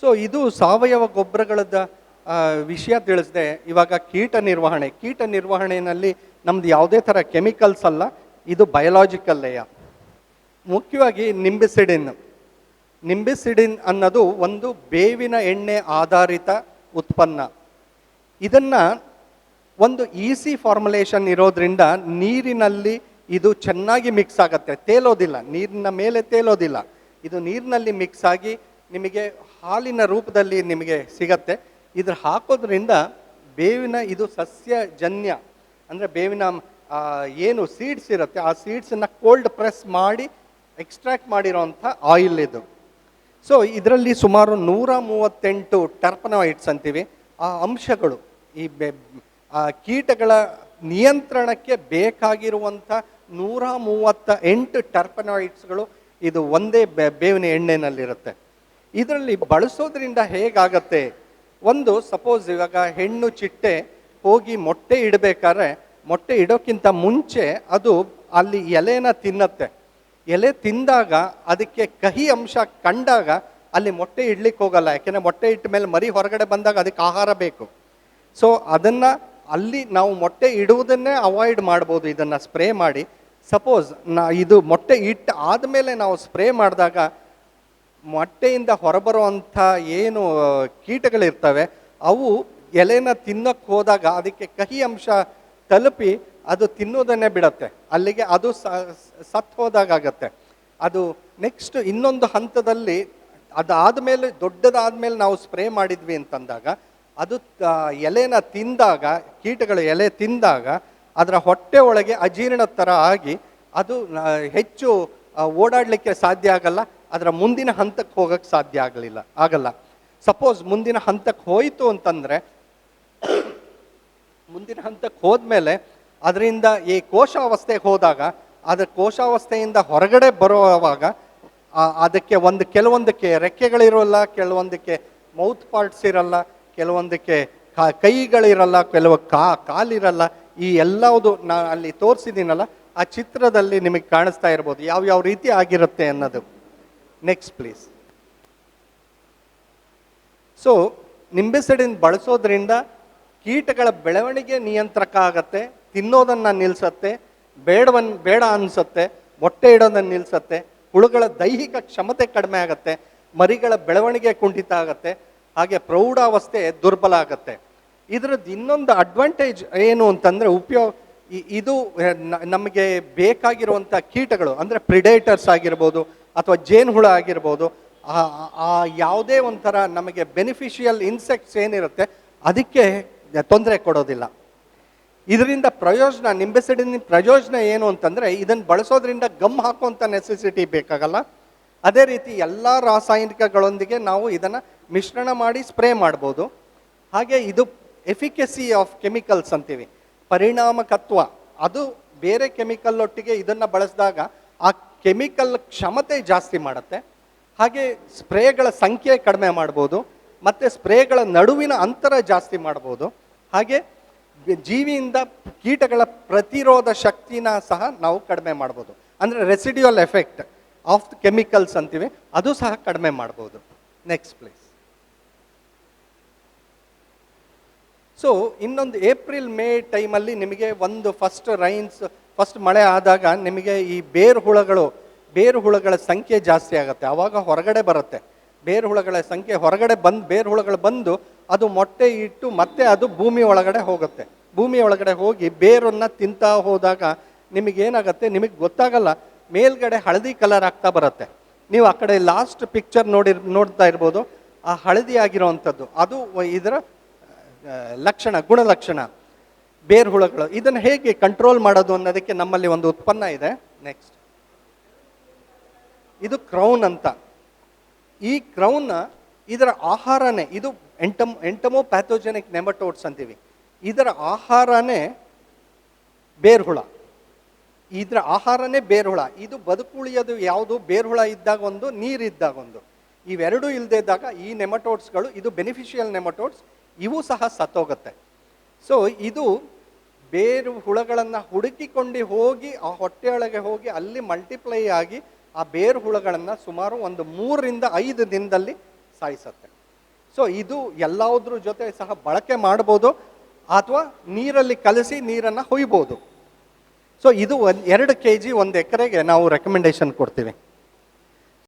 So ಇದು ಸಾವಯವ ಗೊಬ್ಬರಗಳದ ವಿಷಯ ತಿಳಿಸ್ದೆ. ಇವಾಗ ಕೀಟ ನಿರ್ವಹಣೆ. ಕೀಟ ನಿರ್ವಹಣೆಯಲ್ಲಿ ನಮ್ದು ಯಾವುದೇ ಥರ ಕೆಮಿಕಲ್ಸ್ ಅಲ್ಲ, ಇದು ಬಯಲಾಜಿಕಲ್ ಲೇಯ ಮುಖ್ಯವಾಗಿ ನಿಂಬಿಸಿಡಿನ್. ನಿಂಬಿಸಿಡಿನ್ ಅನ್ನೋದು ಒಂದು ಬೇವಿನ ಎಣ್ಣೆ ಆಧಾರಿತ ಉತ್ಪನ್ನ. ಇದನ್ನ ಒಂದು ಈಸಿ ಫಾರ್ಮುಲೇಷನ್ ಇರೋದ್ರಿಂದ ನೀರಿನಲ್ಲಿ ಇದು ಚೆನ್ನಾಗಿ ಮಿಕ್ಸ್ ಆಗುತ್ತೆ. ತೇಲೋದಿಲ್ಲ. ನೀರಿನ ಮೇಲೆ ತೇಲೋದಿಲ್ಲ. ಇದು ನೀರಿನಲ್ಲಿ ಮಿಕ್ಸ್ ಆಗಿ ನಿಮಗೆ ಹಾಲಿನ ರೂಪದಲ್ಲಿ ನಿಮಗೆ ಸಿಗತ್ತೆ. ಇದ್ರ ಹಾಕೋದ್ರಿಂದ ಬೇವಿನ ಇದು ಸಸ್ಯಜನ್ಯ, ಅಂದರೆ ಬೇವಿನ ಏನು ಸೀಡ್ಸ್ ಇರುತ್ತೆ, ಆ ಸೀಡ್ಸನ್ನು ಕೋಲ್ಡ್ ಪ್ರೆಸ್ ಮಾಡಿ ಎಕ್ಸ್ಟ್ರಾಕ್ಟ್ ಮಾಡಿರೋಂಥ ಆಯಿಲ್ ಇದು. ಸೊ ಇದರಲ್ಲಿ ಸುಮಾರು ನೂರ ಮೂವತ್ತೆಂಟು ಟರ್ಪನಾಯ್ಡ್ಸ್ ಅಂತೀವಿ. ಆ ಅಂಶಗಳು, ಈ ಬೆ ಕೀಟಗಳ ನಿಯಂತ್ರಣಕ್ಕೆ ಬೇಕಾಗಿರುವಂಥ ನೂರ ಮೂವತ್ತ ಎಂಟು ಟರ್ಪನಾಯ್ಡ್ಸ್ಗಳು ಇದು ಒಂದೇ ಬೇವಿನ ಎಣ್ಣೆನಲ್ಲಿರುತ್ತೆ. ಇದರಲ್ಲಿ ಬಳಸೋದ್ರಿಂದ ಹೇಗಾಗತ್ತೆ? ಒಂದು ಸಪೋಸ್ ಇವಾಗ ಹೆಣ್ಣು ಚಿಟ್ಟೆ ಹೋಗಿ ಮೊಟ್ಟೆ ಇಡಬೇಕಾದ್ರೆ, ಮೊಟ್ಟೆ ಇಡೋಕ್ಕಿಂತ ಮುಂಚೆ ಅದು ಅಲ್ಲಿ ಎಲೆನ ತಿನ್ನತ್ತೆ. ಎಲೆ ತಿಂದಾಗ ಅದಕ್ಕೆ ಕಹಿ ಅಂಶ ಕಂಡಾಗ ಅಲ್ಲಿ ಮೊಟ್ಟೆ ಇಡ್ಲಿಕ್ಕೆ ಹೋಗಲ್ಲ. ಯಾಕೆಂದರೆ ಮೊಟ್ಟೆ ಇಟ್ಟ ಮೇಲೆ ಮರಿ ಹೊರಗಡೆ ಬಂದಾಗ ಅದಕ್ಕೆ ಆಹಾರ ಬೇಕು. ಸೊ ಅದನ್ನ ಅಲ್ಲಿ ನಾವು ಮೊಟ್ಟೆ ಇಡುವುದನ್ನೇ ಅವಾಯ್ಡ್ ಮಾಡ್ಬೋದು. ಇದನ್ನ ಸ್ಪ್ರೇ ಮಾಡಿ. ಸಪೋಸ್ ನಾ ಇದು ಮೊಟ್ಟೆ ಇಟ್ಟು ಆದಮೇಲೆ ನಾವು ಸ್ಪ್ರೇ ಮಾಡಿದಾಗ ಮೊಟ್ಟೆಯಿಂದ ಹೊರಬರುವಂಥ ಏನು ಕೀಟಗಳಿರ್ತವೆ, ಅವು ಎಲೆನ ತಿನ್ನಕ್ಕೆ ಹೋದಾಗ ಅದಕ್ಕೆ ಕಹಿ ಅಂಶ ತಲುಪಿ ಅದು ತಿನ್ನೋದನ್ನೇ ಬಿಡತ್ತೆ. ಅಲ್ಲಿಗೆ ಅದು ಸತ್ ಹೋದಾಗತ್ತೆ ಅದು ನೆಕ್ಸ್ಟ್ ಇನ್ನೊಂದು ಹಂತದಲ್ಲಿ ಅದಾದ ಮೇಲೆ, ದೊಡ್ಡದಾದ ಮೇಲೆ ನಾವು ಸ್ಪ್ರೇ ಮಾಡಿದ್ವಿ ಅಂತಂದಾಗ, ಅದು ಎಲೆನ ತಿಂದಾಗ, ಕೀಟಗಳು ಎಲೆ ತಿಂದಾಗ, ಅದರ ಹೊಟ್ಟೆ ಒಳಗೆ ಅಜೀರ್ಣ ಥರ ಆಗಿ ಅದು ಹೆಚ್ಚು ಓಡಾಡಲಿಕ್ಕೆ ಸಾಧ್ಯ ಆಗಲ್ಲ. ಅದರ ಮುಂದಿನ ಹಂತಕ್ಕೆ ಹೋಗಕ್ಕೆ ಸಾಧ್ಯ ಆಗಲಿಲ್ಲ, ಆಗಲ್ಲ. ಸಪೋಸ್ ಮುಂದಿನ ಹಂತಕ್ಕೆ ಹೋಯಿತು ಅಂತಂದರೆ, ಮುಂದಿನ ಹಂತಕ್ಕೆ ಹೋದ್ಮೇಲೆ ಅದರಿಂದ ಈ ಕೋಶಾವಸ್ಥೆಗೆ ಹೋದಾಗ ಅದರ ಕೋಶಾವಸ್ಥೆಯಿಂದ ಹೊರಗಡೆ ಬರುವಾಗ ಅದಕ್ಕೆ ಒಂದು ಕೆಲವೊಂದಕ್ಕೆ ರೆಕ್ಕೆಗಳಿರೋಲ್ಲ, ಕೆಲವೊಂದಕ್ಕೆ ಮೌತ್ ಪಾರ್ಟ್ಸ್ ಇರಲ್ಲ, ಕೆಲವೊಂದಕ್ಕೆ ಕೈಗಳಿರಲ್ಲ, ಕೆಲವು ಕಾ, ಕಾಲಿರಲ್ಲ, ಈ ಎಲ್ಲವುದು ನಾನು ಅಲ್ಲಿ ತೋರಿಸಿದ್ದೀನಲ್ಲ, ಆ ಚಿತ್ರದಲ್ಲಿ ನಿಮಗೆ ಕಾಣಿಸ್ತಾ ಇರ್ಬೋದು ಯಾವ ಯಾವ ರೀತಿ ಆಗಿರುತ್ತೆ ಅನ್ನೋದು. ನೆಕ್ಸ್ಟ್ ಪ್ಲೀಸ್ ಸೊ ನಿಂಬೆಸಡಿನ ಬಳಸೋದ್ರಿಂದ ಕೀಟಗಳ ಬೆಳವಣಿಗೆ ನಿಯಂತ್ರಕ ಆಗತ್ತೆ, ತಿನ್ನೋದನ್ನು ನಿಲ್ಲಿಸತ್ತೆ ಬೇಡವನ್, ಬೇಡ ಅನ್ಸತ್ತೆ, ಮೊಟ್ಟೆ ಇಡೋದನ್ನು ನಿಲ್ಸತ್ತೆ, ಹುಳುಗಳ ದೈಹಿಕ ಕ್ಷಮತೆ ಕಡಿಮೆ ಆಗತ್ತೆ, ಮರಿಗಳ ಬೆಳವಣಿಗೆ ಕುಂಠಿತ ಆಗತ್ತೆ, ಹಾಗೆ ಪ್ರೌಢಾವಸ್ಥೆ ದುರ್ಬಲ ಆಗತ್ತೆ. ಇದ್ರದ್ದು ಇನ್ನೊಂದು ಅಡ್ವಾಂಟೇಜ್ ಏನು ಅಂತಂದರೆ ಉಪಯೋಗ ಇದು ನಮಗೆ ಬೇಕಾಗಿರುವಂಥ ಕೀಟಗಳು, ಅಂದರೆ ಪ್ರಿಡೇಟರ್ಸ್ ಆಗಿರ್ಬೋದು ಅಥವಾ ಜೇನುಹುಳ ಆಗಿರ್ಬೋದು, ಆ ಯಾವುದೇ ಒಂಥರ ನಮಗೆ ಬೆನಿಫಿಷಿಯಲ್ ಇನ್ಸೆಕ್ಟ್ಸ್ ಏನಿರುತ್ತೆ, ಅದಕ್ಕೆ ತೊಂದರೆ ಕೊಡೋದಿಲ್ಲ. ಇದರಿಂದ ಪ್ರಯೋಜನ ನಿಂಬೆಸಿಡಿನ ಪ್ರಯೋಜನ ಏನು ಅಂತಂದರೆ, ಇದನ್ನು ಬಳಸೋದ್ರಿಂದ ಗಮ್ ಹಾಕುವಂಥ ನೆಸೆಸಿಟಿ ಬೇಕಾಗಲ್ಲ. ಅದೇ ರೀತಿ ಎಲ್ಲ ರಾಸಾಯನಿಕಗಳೊಂದಿಗೆ ನಾವು ಇದನ್ನು ಮಿಶ್ರಣ ಮಾಡಿ ಸ್ಪ್ರೇ ಮಾಡ್ಬೋದು. ಹಾಗೆ ಇದು ಎಫಿಕೆಸಿ ಆಫ್ ಕೆಮಿಕಲ್ಸ್ ಅಂತೀವಿ. ಪರಿಣಾಮಕತ್ವ, ಅದು ಬೇರೆ ಕೆಮಿಕಲ್ ಒಟ್ಟಿಗೆ ಇದನ್ನು ಬಳಸಿದಾಗ ಆ ಕೆಮಿಕಲ್ ಕ್ಷಮತೆ ಜಾಸ್ತಿ ಮಾಡುತ್ತೆ. ಹಾಗೆ ಸ್ಪ್ರೇಗಳ ಸಂಖ್ಯೆ ಕಡಿಮೆ ಮಾಡ್ಬೋದು, ಮತ್ತು ಸ್ಪ್ರೇಗಳ ನಡುವಿನ ಅಂತರ ಜಾಸ್ತಿ ಮಾಡ್ಬೋದು. ಹಾಗೆ ಜೀವಿಯಿಂದ ಕೀಟಗಳ ಪ್ರತಿರೋಧ ಶಕ್ತಿನ ಸಹ ನಾವು ಕಡಿಮೆ ಮಾಡ್ಬೋದು. ಅಂದರೆ ರೆಸಿಡ್ಯೂಯಲ್ ಎಫೆಕ್ಟ್ ಆಫ್ ಕೆಮಿಕಲ್ಸ್ ಅಂತೀವಿ, ಅದು ಸಹ ಕಡಿಮೆ ಮಾಡ್ಬೋದು. ನೆಕ್ಸ್ಟ್ ಪ್ಲೇಸ್ ಸೊ ಇನ್ನೊಂದು ಏಪ್ರಿಲ್ ಮೇ ಟೈಮಲ್ಲಿ ನಿಮಗೆ ಒಂದು ಫಸ್ಟ್ ರೈನ್ಸ್ ಫಸ್ಟ್ ಮಳೆ ಆದಾಗ ನಿಮಗೆ ಈ ಬೇರು ಹುಳಗಳು, ಬೇರು ಹುಳಗಳ ಸಂಖ್ಯೆ ಜಾಸ್ತಿ ಆಗುತ್ತೆ. ಆವಾಗ ಹೊರಗಡೆ ಬರುತ್ತೆ. ಬೇರು ಹುಳಗಳ ಸಂಖ್ಯೆ ಹೊರಗಡೆ ಬಂದು, ಬೇರು ಹುಳಗಳು ಬಂದು ಅದು ಮೊಟ್ಟೆ ಇಟ್ಟು ಮತ್ತೆ ಅದು ಭೂಮಿ ಒಳಗಡೆ ಹೋಗುತ್ತೆ. ಭೂಮಿ ಒಳಗಡೆ ಹೋಗಿ ಬೇರನ್ನು ತಿಂತಾ ಹೋದಾಗ ನಿಮಗೇನಾಗುತ್ತೆ ನಿಮಗೆ ಗೊತ್ತಾಗಲ್ಲ. ಮೇಲ್ಗಡೆ ಹಳದಿ ಕಲರ್ ಆಗ್ತಾ ಬರುತ್ತೆ. ನೀವು ಆ ಕಡೆ ಲಾಸ್ಟ್ ಪಿಕ್ಚರ್ ನೋಡಿ, ನೋಡ್ತಾ ಇರ್ಬೋದು. ಆ ಹಳದಿ ಆಗಿರೋವಂಥದ್ದು ಅದು ಇದರ ಲಕ್ಷಣ, ಗುಣಲಕ್ಷಣ. ಬೇರು ಹುಳಗಳು ಇದನ್ನು ಹೇಗೆ ಕಂಟ್ರೋಲ್ ಮಾಡೋದು ಅನ್ನೋದಕ್ಕೆ ನಮ್ಮಲ್ಲಿ ಒಂದು ಉತ್ಪನ್ನ ಇದೆ. ನೆಕ್ಸ್ಟ್ ಇದು ಕ್ರೌನ್ ಅಂತ. ಈ ಕ್ರೌನ್ ಇದರ ಆಹಾರನೇ, ಇದು ಎಂಟಮ್, ಎಂಟಮೋ ಪ್ಯಾಥೋಜೆನಿಕ್ ನೆಮಟೋಡ್ಸ್ ಅಂತೀವಿ. ಇದರ ಆಹಾರನೇ ಬೇರ್ಹುಳ. ಇದರ ಆಹಾರನೇ ಬೇರ್ಹುಳ. ಇದು ಬದುಕುಳಿಯೋದು ಯಾವುದು? ಬೇರ್ಹುಳ ಇದ್ದಾಗ ಒಂದು ನೀರಿದ್ದಾಗ ಒಂದು. ಇವೆರಡೂ ಇಲ್ಲದೆ ಇದ್ದಾಗ ಈ ನೆಮಟೋಡ್ಸ್ಗಳು ಇದು ಬೆನಿಫಿಷಿಯಲ್ ನೆಮಟೋಡ್ಸ್ ಇವು ಸಹ ಸತ್ತೋಗುತ್ತೆ. ಸೊ ಇದು ಬೇರು ಹುಳಗಳನ್ನು ಹುಡುಕಿಕೊಂಡು ಹೋಗಿ ಆ ಹೊಟ್ಟೆಯೊಳಗೆ ಹೋಗಿ ಅಲ್ಲಿ ಮಲ್ಟಿಪ್ಲೈ ಆಗಿ ಆ ಬೇರು ಹುಳಗಳನ್ನು ಸುಮಾರು ಒಂದು ಮೂರರಿಂದ ಐದು ದಿನದಲ್ಲಿ ಸಾಯಿಸುತ್ತೆ. ಸೊ ಇದು ಎಲ್ಲದ್ರ ಜೊತೆ ಸಹ ಬಳಕೆ ಮಾಡ್ಬೋದು ಅಥವಾ ನೀರಲ್ಲಿ ಕಲಸಿ ನೀರನ್ನು ಹೊಯ್ಬೋದು. ಸೊ ಇದು ಒಂದು ಎರಡು ಕೆ ಜಿ ಒಂದು ಎಕರೆಗೆ ನಾವು ರೆಕಮೆಂಡೇಶನ್ ಕೊಡ್ತೀವಿ.